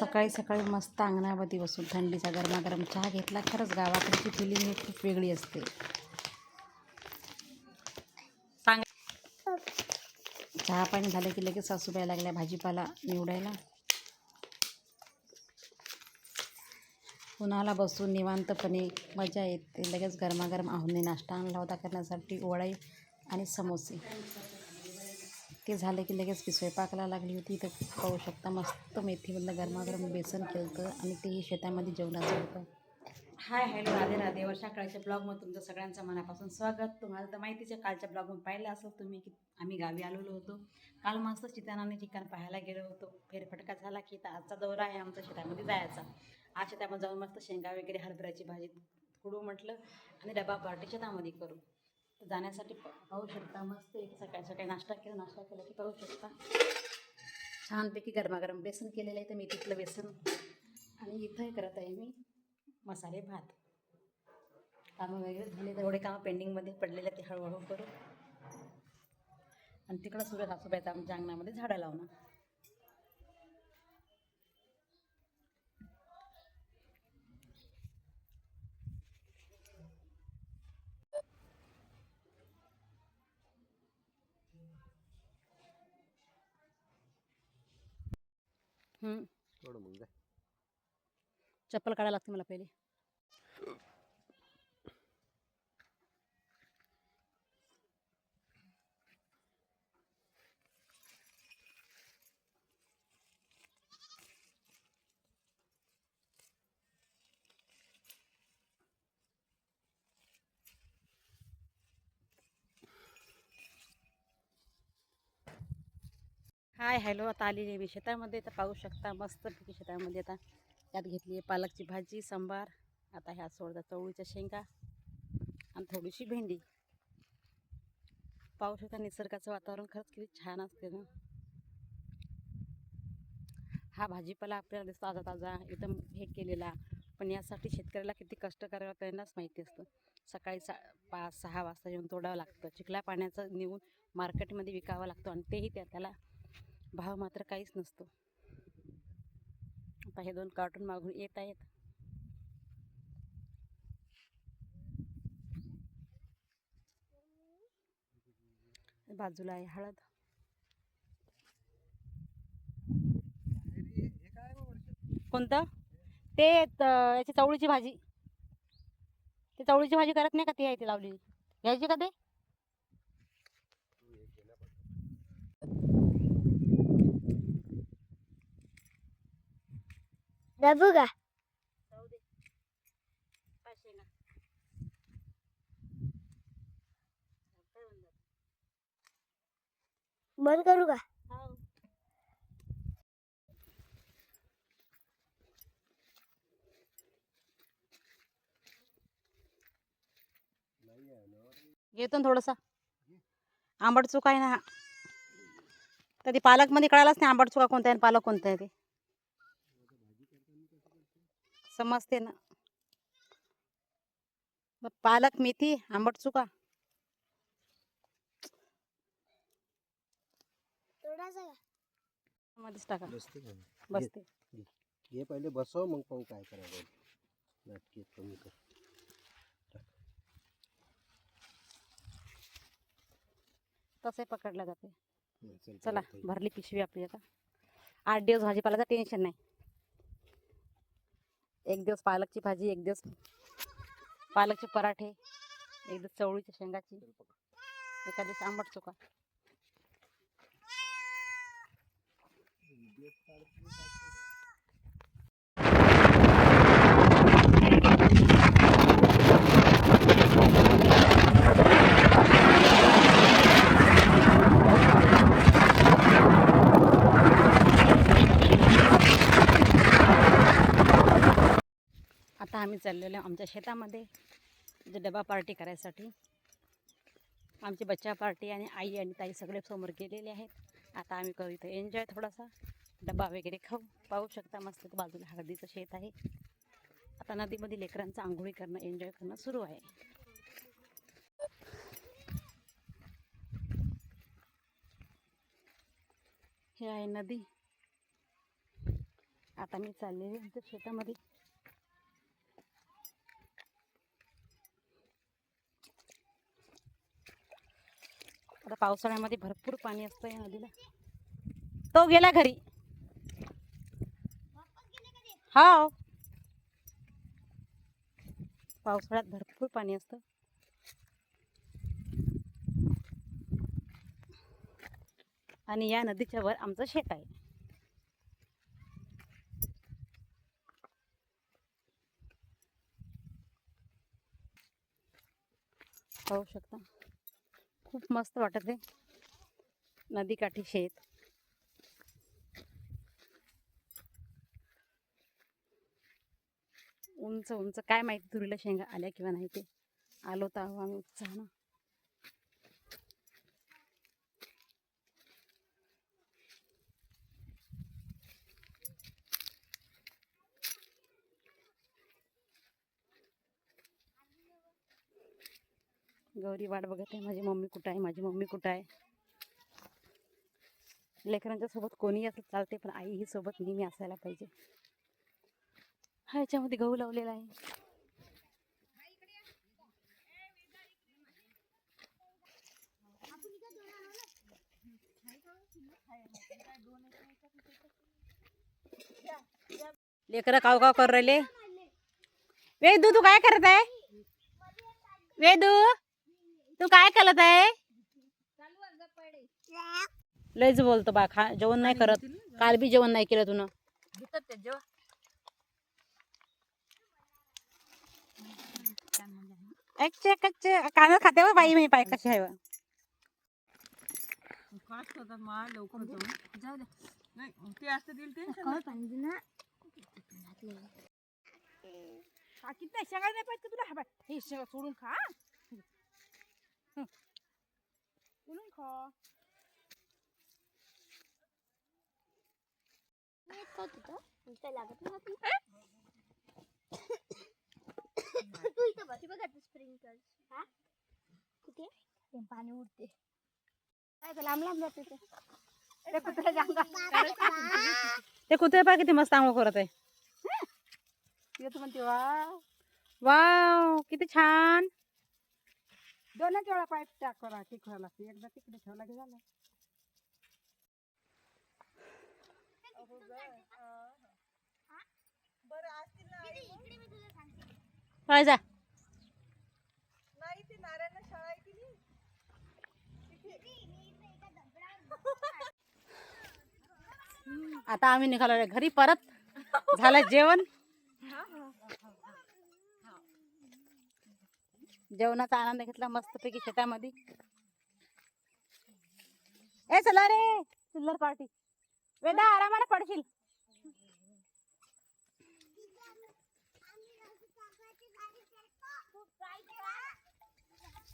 सकाळी सकाळी मस्त अंगणामध्ये बसून थंडीचा गरमागरम चहा घेतला. खरंच गावाकडची फिलिंग ही खूप वेगळी असते. सांग चहा पाणी झालं की लगेच सासूबाई लागल्या भाजीपाला निवडायला. उन्हाला बसून निवांतपणे मजा येते. लगेच गरमागरम आहुने नाश्ता आणला होता करण्यासाठी वडाई आणि समोसे. ते झालं की लगेच की स्वयंपाकाला लागली होती. तर पाहू शकता मस्त मेथीमधलं गरमागरम बेसन केलं होतं आणि तेही शेतामध्ये जेवणाचं होतं हाय हॅलो राधे राधे. वर्षाकाळच्या ब्लॉगमध्ये तुमचं सगळ्यांचं मनापासून स्वागत. तुम्हाला तर माहितीच आहे कालच्या ब्लॉगमध्ये पाहिलं असेल तुम्ही की आम्ही गावी आलेलो होतो. काल मस्त चितानाने ठिकाण पाहायला गेलो होतो. फेरफटका झाला की तर आजचा दौरा आहे आमचा शेतामध्ये जायचा. आज शेतामध्ये जाऊन मस्त शेंगा वगैरे हरभऱ्याची भाजी खुडू म्हटलं आणि डबा पार्टी शेतामध्ये करू. तर जाण्यासाठी प- पाहू शकता मस्त एक सकाळी सकाळी नाश्ता केला नाश्ता केला की पाहू शकता. छानपैकी गरमागरम बेसन केलेलं आहे तर मी तिथलं बेसन आणि इथं हे करत आहे मी मसाले भात. कामं वगैरे झाले तेवढे कामं पेंडिंगमध्ये पडलेले ते हळूहळू करू. आणि तिकडं सुरू सासूबाईचं आमच्या अंगणामध्ये झाडं लावणं हम्म. थोडं मग जाय चप्पल काढायला लागते मला पहिले हाय हॅलो आता आलेली आहे मी शेतामध्ये. तर पाहू शकता मस्तपैकी शेतामध्ये आता यात घेतली आहे पालकची भाजी सांबार आता ह्या सोडतात चवळीच्या शेंगा आणि थोडीशी भेंडी. पाहू शकता निसर्गाचं वातावरण खरंच किती छान असते ना. हा भाजीपाला आपल्याला दिसतो ताजा ताजा एकदम हे केलेला. पण यासाठी शेतकऱ्याला किती कष्ट करावं त्यांनाच माहिती असतं. सकाळी सा पाच सहा वाजता येऊन तोडावं लागतं. चिखला पाण्याचं नेऊन मार्केटमध्ये विकावं लागतं आणि तेही त्या त्याला भाव मात्र काहीच नसतो. आता हे दोन कार्टून मागून येत आहेत. बाजूला आहे हळद. कोणतं? ते याची चवळीची भाजी. ते चवळीची भाजी करत नाही का ती आहे ती लावली घ्यायची का ते? दाबू का बंद करू का हो घेतो ना थोडंसा. आंबट चुका आहे ना हा. तर ती पालकमध्ये कळालाच नाही आंबट चुका आहे पालक ते. समजते ना. मग पालक मेथी आंबट चुका मध्येच टाका. बसते का बसते. हे पहिले बसव मग पाहू काय करायला नाटकी कमी कर. तसे पकडलं जाते चल. भरली पिशवी आपली आता. आठ दिवस भाजीपाल्याचं टेन्शन नाही. एक दिवस पालकची भाजी एक दिवस पालकचे पराठे एक दिवस चवळीच्या शेंगाची एका दिवस आंबट चुका आता आम्ही चाललेलो आमच्या शेतामध्ये जे डबा पार्टी करायसाठी. आमची बच्चा पार्टी आणि आई आणि ताई सगळे समोर गेलेले आहेत. आता आम्ही करू इथं एन्जॉय थोडासा. डबा वगैरे खाऊ. पाहू शकता मस्त बाजूला हळदीचं शेत आहे. आता नदीमध्ये लेकरांचं आंघोळी करणं एन्जॉय करणं सुरू आहे. हे आहे नदी. आता मी चाललेली आमच्या शेतामध्ये. पावसाळ्यामध्ये भरपूर पाणी असतं या नदीला. तो गेला घरी. हो पावसाळ्यात भरपूर पाणी असतं. आणि या नदीच्या वर आमचं शेत आहे. पाहू शकता. खूप मस्त वाटत आहे. नदीकाठी शेत. उंच उंच. काय माहिती तुरीला शेंगा आल्या किंवा नाही ते. आलो तर आहो आम्ही उत्साहानं गौरी वाट बघत आहे. माझी मम्मी कुठं आहे? माझी मम्मी कुठं आहे? लेकरांच्या सोबत कोणी असं चालते पण आई ही सोबत नेहमी असायला पाहिजे. हा याच्यामध्ये गहू लावलेला आहे. लेकरं काव काव कर राहिले. वेदू तू काय करत आहे? वेदू! तू काय करत आहे? लयच बोलतो बा खा जेवण नाही करत. काल बी जेवण नाही केलं तुनं. कच्चे कांदा खाते बा बाई मी पाय कसे आहे बा. हा तुला? हा बाय हे सोडून खा लागत तू इथं बस बघा स्प्रिंकल हा कुठे पाणी उडते काय लांब लांब जाते ते अंगात ते कुत्रे पा किती मस्त आंघोळ करत आहे. येतो म्हणते वा वाव किती छान. दोनच वेळा पाईप टाक करा टिकवा लागते एकदा तिकडे ठेवला की झालं काय जा. नाही ते नारायण शाळा आहे की नाही आता आम्ही निघालो घरी परत. झालं जेवण. जेवणाचा आनंद घेतला मस्तपैकी शेतामध्ये. ए चला रे चिल्लर पार्टी वेदा आरामाने पडशील.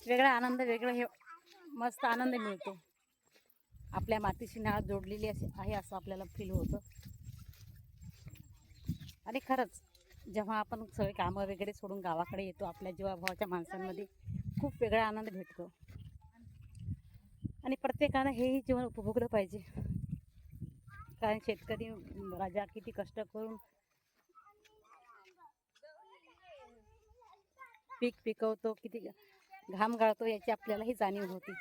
वेगळा आनंद वेगळा हे मस्त आनंद मिळतो. आपल्या मातीशी नाळ जोडलेली आहे असं आपल्याला फील होतं. आणि खरंच जेव्हा आपण सगळे कामं वगैरे सोडून गावाकडे येतो आपल्या जीवाभावाच्या माणसांमध्ये खूप वेगळा आनंद भेटतो. आणि प्रत्येकानं हेही जीवन उपभोगलं पाहिजे. कारण शेतकरी राजा किती कष्ट करून पीक पिकवतो किती घाम गाळतो याची आपल्यालाही जाणीव होती.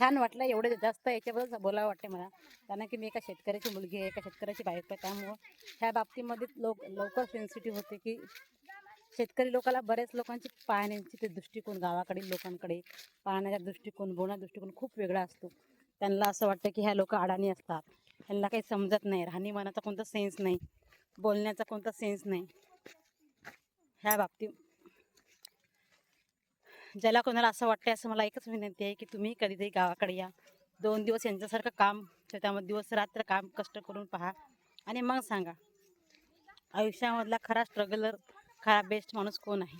छान वाटलं एवढं जास्त याच्याबद्दल बोलावं वाटते मला. कारण की मी एका शेतकऱ्याची मुलगी आहे एका शेतकऱ्याची बाईक आहे त्यामुळं ह्या बाबतीमध्ये लोक लवकर सेन्सिटिव्ह होते की शेतकरी लोकाला बऱ्याच लोकांची पाहण्याची ते दृष्टिकोन गावाकडील लोकांकडे पाहण्याचा दृष्टिकोन बोलण्याचा दृष्टिकोन खूप वेगळा असतो. त्यांना असं वाटतं की ह्या लोक अडाणी असतात. त्यांना काही समजत नाही राहणीमानाचा कोणता सेन्स नाही बोलण्याचा कोणता सेन्स नाही. ह्या बाबतीत ज्याला कोणाला असं वाटतं असं मला एकच विनंती आहे की तुम्ही कधीतरी गावाकडे या. दोन दिवस यांच्यासारखं काम त्यामध्ये दिवस रात्र काम कष्ट करून पहा आणि मग सांगा. आयुष्यामधला खरा स्ट्रगलर खरा बेस्ट माणूस कोण आहे?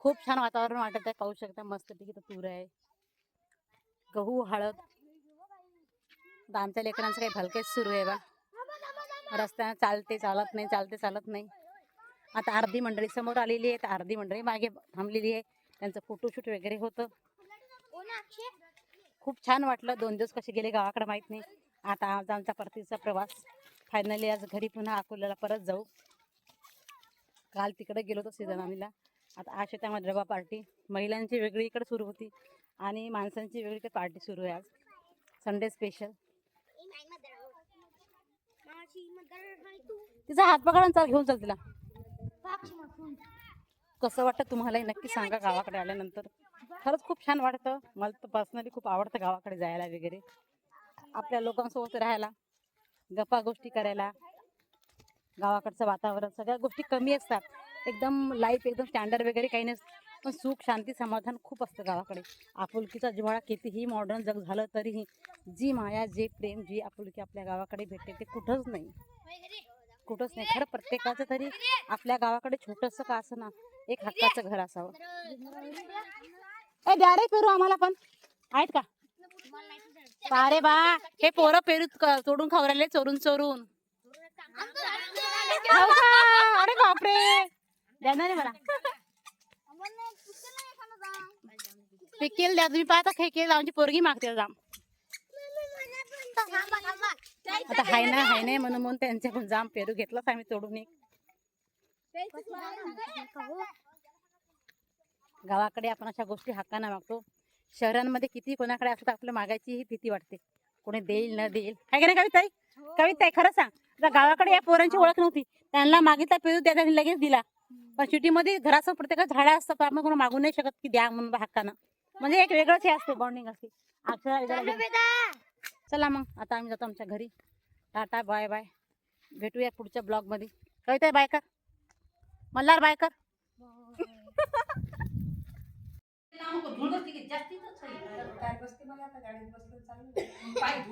खूप छान वातावरण वाटत आहे. पाहू शकता मस्तपैकी तर तूर आहे. गहू हळद दांच्या आमच्या लेकरांचं काही भलकेच सुरू आहे बा. रस्त्यानं चालते चालत नाही चालते चालत नाही. आता अर्धी मंडळी समोर आलेली आहे तर अर्धी मंडळी मागे थांबलेली आहे. त्यांचं फोटोशूट वगैरे होतं. खूप छान वाटलं. दोन दिवस कसे गेले गावाकडे माहीत नाही. आता आज आमचा परतीचा प्रवास. फायनली आज घरी पुन्हा अकोल्याला परत जाऊ. काल तिकडे गेलो होतो सीजनामीला आता आज शेतामध्ये डबा पार्टी. महिलांची वेगळी इकडे सुरू होती. आणि माणसांची वेगळी इकडे पार्टी सुरू आहे आज. संडे स्पेशल तिचा हात पकडा आणि चाल घेऊन चल तिला. कसं वाटतं तुम्हालाही? नक्की सांगा गावाकडे आल्यानंतर. खरंच खूप छान वाटतं. मला तर पर्सनली खूप आवडतं गावाकडे जायला वगैरे. आपल्या लोकांसोबत राहायला गप्पा गोष्टी करायला गावाकडचं वातावरण सगळ्या गोष्टी कमी असतात. एकदम लाईफ एकदम स्टँडर्ड वगैरे काही नसतं. पण सुख शांती समाधान खूप असतं गावाकडे. आपुलकीचा जिव्हाळा कितीही मॉडर्न जग झालं तरीही जी माया जे प्रेम जी आपुलकी आपल्या गावाकडे भेटते ते कुठंच नाही. कुठंच नाही. खरं प्रत्येकाचं तरी आपल्या गावाकडे छोटस का असं ना एक हक्काचं घर असावं. ए द्या रे पेरू आम्हाला पण. आहेत का? अरे बा हे पोरं पेरू क- तोडून चोरून चोरून. अरे बापरे. द्या ना रे मला. पिकेल द्या तुम्ही पाहता खेकेल आमची पोरगी मागते जाम. आता हाय ना हाय नाही म्हणून म्हणून त्यांच्याकडून जाम पेरू घेतलाच आम्ही तोडून एक. गावाकडे आपण अशा गोष्टी हक्कानं मागतो. शहरांमध्ये किती कोणाकडे असतात आपल्याला मागायची ही भीती वाटते. कोणी देईल न देईल. काय का नाही कविताई? कविताई खरं सांग. आता गावाकडे या पोरांची ओळख नव्हती. त्यांना मागितला पेरू त्या त्यांनी लगेच दिला. पण सिटीमध्ये घरासमोर प्रत्येक झाडं असतात आपण कोणी मागू नाही शकत की द्या म्हणून हक्कानं म्हणजे एक वेगळंच हे असते बॉन्डिंग असते. अक्षरा चला मग आता आम्ही जातो आमच्या घरी. Tata bye bye. भेटूया पुढच्या ब्लॉगमध्ये. बाय कर मल्हार बाय कर पाय